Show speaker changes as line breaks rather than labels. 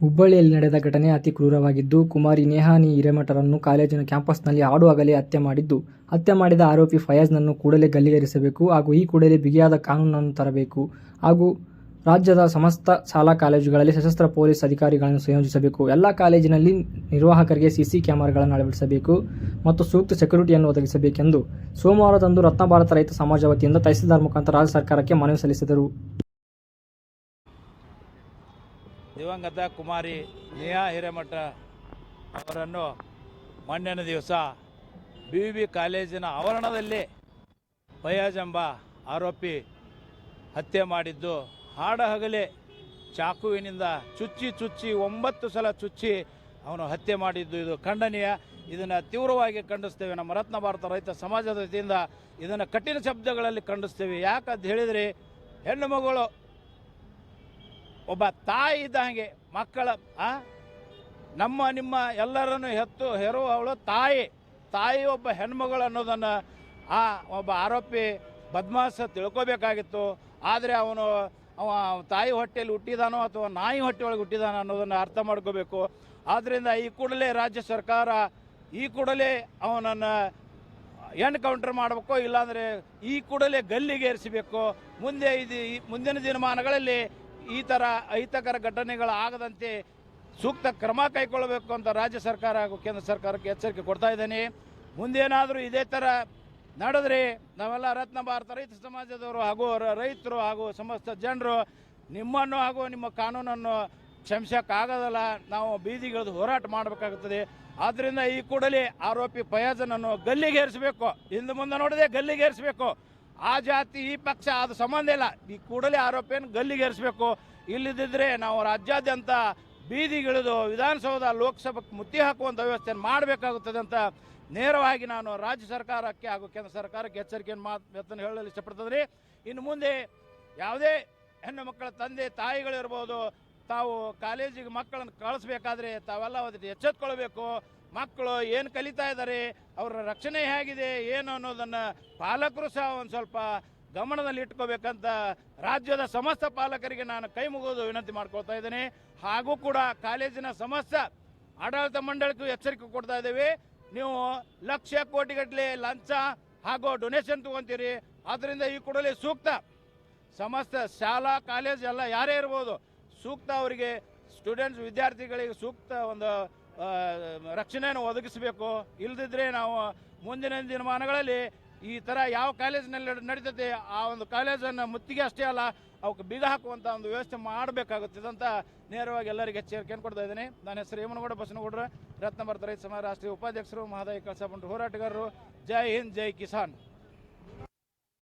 ಹುಬ್ಬಳ್ಳಿಯಲ್ಲಿ ನಡೆದ ಘಟನೆ ಅತಿ ಕ್ರೂರವಾಗಿದ್ದು, ಕುಮಾರಿ ನೇಹಾನಿ ಹಿರೇಮಠರನ್ನು ಕಾಲೇಜಿನ ಕ್ಯಾಂಪಸ್ನಲ್ಲಿ ಆಡುವಾಗಲೇ ಹತ್ಯೆ ಮಾಡಿದ್ದು. ಹತ್ಯೆ ಮಾಡಿದ ಆರೋಪಿ ಫಯಾಜ್ನನ್ನು ಕೂಡಲೇ ಗಲ್ಲಿಗೇರಿಸಬೇಕು ಹಾಗೂ ಈ ಕೂಡಲೇ ಬಿಗಿಯಾದ ಕಾನೂನನ್ನು ತರಬೇಕು ಹಾಗೂ ರಾಜ್ಯದ ಸಮಸ್ತ ಶಾಲಾ ಕಾಲೇಜುಗಳಲ್ಲಿ ಸಶಸ್ತ್ರ ಪೊಲೀಸ್ ಅಧಿಕಾರಿಗಳನ್ನು ಸಂಯೋಜಿಸಬೇಕು. ಎಲ್ಲ ಕಾಲೇಜಿನಲ್ಲಿ ನಿರ್ವಾಹಕರಿಗೆ ಸಿಸಿ ಕ್ಯಾಮೆರಾಗಳನ್ನು ಅಳವಡಿಸಬೇಕು ಮತ್ತು ಸೂಕ್ತ ಸೆಕ್ಯೂರಿಟಿಯನ್ನು ಒದಗಿಸಬೇಕೆಂದು ಸೋಮವಾರದಂದು ರತ್ನ ಭಾರತ ರೈತ ಸಮಾಜ ವತಿಯಿಂದ ತಹಸೀಲ್ದಾರ್ ಮುಖಾಂತರ ರಾಜ್ಯ ಸರ್ಕಾರಕ್ಕೆ ಮನವಿ ಸಲ್ಲಿಸಿದರು.
ದಿವಂಗತ ಕುಮಾರಿ ನೇಹಾ ಹಿರೇಮಠ ಅವರನ್ನು ಮಣ್ಣಿನ ದಿವಸ ಬಿ ಬಿ ಕಾಲೇಜಿನ ಆವರಣದಲ್ಲಿ ಫಯಾಜ್ ಎಂಬ ಆರೋಪಿ ಹತ್ಯೆ ಮಾಡಿದ್ದು. ಹಾಡ ಹಗಲೇ ಚಾಕುವಿನಿಂದ ಚುಚ್ಚಿ ಚುಚ್ಚಿ ಒಂಬತ್ತು ಸಲ ಚುಚ್ಚಿ ಅವನು ಹತ್ಯೆ ಮಾಡಿದ್ದು. ಇದು ಖಂಡನೀಯ. ಇದನ್ನು ತೀವ್ರವಾಗಿ ಖಂಡಿಸ್ತೇವೆ. ನಮ್ಮ ರತ್ನ ಭಾರತ ರೈತ ಸಮಾಜದ ವತಿಯಿಂದ ಇದನ್ನು ಕಠಿಣ ಶಬ್ದಗಳಲ್ಲಿ ಖಂಡಿಸ್ತೇವೆ. ಯಾಕಂತ ಹೇಳಿದರೆ ಹೆಣ್ಣು ಮಗಳು ಒಬ್ಬ ತಾಯಿ ಇದ್ದಂಗೆ ಮಕ್ಕಳ ನಮ್ಮ, ನಿಮ್ಮ ಎಲ್ಲರನ್ನು ಹೆತ್ತು ಹೆರುವವಳು ತಾಯಿ. ತಾಯಿ ಒಬ್ಬ ಹೆಣ್ಮಗಳು ಅನ್ನೋದನ್ನು ಆ ಒಬ್ಬ ಆರೋಪಿ ಬದ್ಮಾಸ ತಿಳ್ಕೋಬೇಕಾಗಿತ್ತು. ಆದರೆ ಅವನು, ಅವ ತಾಯಿ ಹೊಟ್ಟೆಯಲ್ಲಿ ಹುಟ್ಟಿದಾನೋ ಅಥವಾ ನಾಯಿ ಹೊಟ್ಟೆಯೊಳಗೆ ಹುಟ್ಟಿದಾನೋ ಅನ್ನೋದನ್ನು ಅರ್ಥ ಮಾಡ್ಕೋಬೇಕು. ಆದ್ದರಿಂದ ಈ ಕೂಡಲೇ ರಾಜ್ಯ ಸರ್ಕಾರ ಈ ಕೂಡಲೇ ಅವನನ್ನು ಎನ್ಕೌಂಟರ್ ಮಾಡಬೇಕು ಇಲ್ಲಾಂದರೆ ಈ ಕೂಡಲೇ ಗಲ್ಲಿಗೇರಿಸಬೇಕು. ಮುಂದೆ ಇದು ಮುಂದಿನ ದಿನಮಾನಗಳಲ್ಲಿ ಈ ಥರ ಅಹಿತಕರ ಘಟನೆಗಳು ಆಗದಂತೆ ಸೂಕ್ತ ಕ್ರಮ ಕೈಗೊಳ್ಳಬೇಕು ಅಂತ ರಾಜ್ಯ ಸರ್ಕಾರ ಹಾಗೂ ಕೇಂದ್ರ ಸರ್ಕಾರಕ್ಕೆ ಎಚ್ಚರಿಕೆ ಕೊಡ್ತಾ ಇದ್ದೇನೆ. ಮುಂದೇನಾದರೂ ಇದೇ ಥರ ನಡೆದ್ರೆ ನಾವೆಲ್ಲ ರತ್ನ ಭಾರತ ರೈತ ಸಮಾಜದವರು ಹಾಗೂ ರೈತರು ಹಾಗೂ ಸಮಸ್ತ ಜನರು ನಿಮ್ಮನ್ನು ಹಾಗೂ ನಿಮ್ಮ ಕಾನೂನನ್ನು ಕ್ಷಮಿಸೋಕ್ಕಾಗೋದಲ್ಲ. ನಾವು ಬೀದಿಗಿಳಿದು ಹೋರಾಟ ಮಾಡಬೇಕಾಗುತ್ತದೆ. ಆದ್ದರಿಂದ ಈ ಕೂಡಲೇ ಆರೋಪಿ ಫಯಾಜನನ್ನು ಗಲ್ಲಿಗೇರಿಸಬೇಕು. ಹಿಂದೆ ಮುಂದೆ ನೋಡದೆ ಗಲ್ಲಿಗೇರಿಸಬೇಕು. ಆ ಜಾತಿ, ಈ ಪಕ್ಷ, ಅದು ಸಂಬಂಧ ಇಲ್ಲ. ಈ ಕೂಡಲೇ ಆರೋಪಿಯನ್ನು ಗಲ್ಲಿಗೇರಿಸಬೇಕು. ಇಲ್ಲದಿದ್ದರೆ ನಾವು ರಾಜ್ಯಾದ್ಯಂತ ಬೀದಿಗಿಳಿದು ವಿಧಾನಸೌಧ ಲೋಕಸಭೆಗೆ ಮುತ್ತಿ ಹಾಕುವಂಥ ವ್ಯವಸ್ಥೆಯನ್ನು ಮಾಡಬೇಕಾಗುತ್ತದೆ ಅಂತ ನೇರವಾಗಿ ನಾನು ರಾಜ್ಯ ಸರ್ಕಾರಕ್ಕೆ ಹಾಗೂ ಕೇಂದ್ರ ಸರ್ಕಾರಕ್ಕೆ ಎಚ್ಚರಿಕೆಯನ್ನು ಮಾತನ್ನು ಹೇಳಲು ಇಷ್ಟಪಡ್ತದ್ರಿ ಇನ್ನು ಮುಂದೆ ಯಾವುದೇ ಹೆಣ್ಣು ಮಕ್ಕಳ ತಂದೆ, ತಾಯಿಗಳಿರ್ಬೋದು, ತಾವು ಕಾಲೇಜಿಗೆ ಮಕ್ಕಳನ್ನು ಕಳಿಸ್ಬೇಕಾದ್ರೆ ತಾವೆಲ್ಲ ಅದಕ್ಕೆ ಎಚ್ಚೆತ್ಕೊಳ್ಬೇಕು. ಮಕ್ಕಳು ಏನು ಕಲಿತಾ ಇದ್ದಾರೆ ಅವರ ರಕ್ಷಣೆ ಹೇಗಿದೆ, ಏನು ಅನ್ನೋದನ್ನು ಪಾಲಕರು ಸಹ ಒಂದು ಸ್ವಲ್ಪ ಗಮನದಲ್ಲಿ ಇಟ್ಕೋಬೇಕಂತ ರಾಜ್ಯದ ಸಮಸ್ತ ಪಾಲಕರಿಗೆ ನಾನು ಕೈ ಮುಗಿದು ವಿನಂತಿ ಮಾಡ್ಕೊಳ್ತಾ ಇದ್ದೇನೆ. ಹಾಗೂ ಕೂಡ ಕಾಲೇಜಿನ ಸಮಸ್ತ ಆಡಳಿತ ಮಂಡಳಿಗೂ ಎಚ್ಚರಿಕೆ ಕೊಡ್ತಾ ಇದ್ದೇವೆ. ನೀವು ಲಕ್ಷ ಕೋಟಿಗಟ್ಟಲೆ ಲಂಚ ಹಾಗೂ ಡೊನೇಷನ್ ತಗೊಂತೀರಿ. ಆದ್ದರಿಂದ ಈ ಕೂಡಲೇ ಸೂಕ್ತ ಸಮಸ್ತ ಶಾಲಾ, ಕಾಲೇಜ್ ಎಲ್ಲ ಯಾರೇ ಇರ್ಬೋದು, ಸೂಕ್ತ ಅವರಿಗೆ ಸ್ಟೂಡೆಂಟ್ಸ್, ವಿದ್ಯಾರ್ಥಿಗಳಿಗೆ ಸೂಕ್ತ ಒಂದು ರಕ್ಷಣೆಯನ್ನು ಒದಗಿಸಬೇಕು. ಇಲ್ಲದಿದ್ದರೆ ನಾವು ಮುಂದಿನ ದಿನಮಾನಗಳಲ್ಲಿ ಈ ಥರ ಯಾವ ಕಾಲೇಜಿನಲ್ಲಿ ನಡೀತದೆ, ಆ ಒಂದು ಕಾಲೇಜನ್ನು ಮುತ್ತಿಗೆ ಅಷ್ಟೇ ಅಲ್ಲ, ಅವಕ್ಕೆ ಬೀಗ ಹಾಕುವಂಥ ಒಂದು ವ್ಯವಸ್ಥೆ ಮಾಡಬೇಕಾಗುತ್ತದೆ ಅಂತ ನೇರವಾಗಿ ಎಲ್ಲರಿಗೆ ಎಚ್ಚರಿಕೆಯನ್ನು ಕೊಡ್ತಾ ಇದ್ದೀನಿ. ನನ್ನ ಹೆಸರು ಹೇಮನಗೌಡ ಬಸನಗೌಡ್ರ. ರತ್ನ ಭಾರತ ರೈತ ಸಮಾಜ ರಾಷ್ಟ್ರೀಯ ಉಪಾಧ್ಯಕ್ಷರು, ಮಹದಾಯಿ ಕಳಸ ಹೋರಾಟಗಾರರು. ಜೈ ಹಿಂದ್, ಜೈ ಕಿಸಾನ್.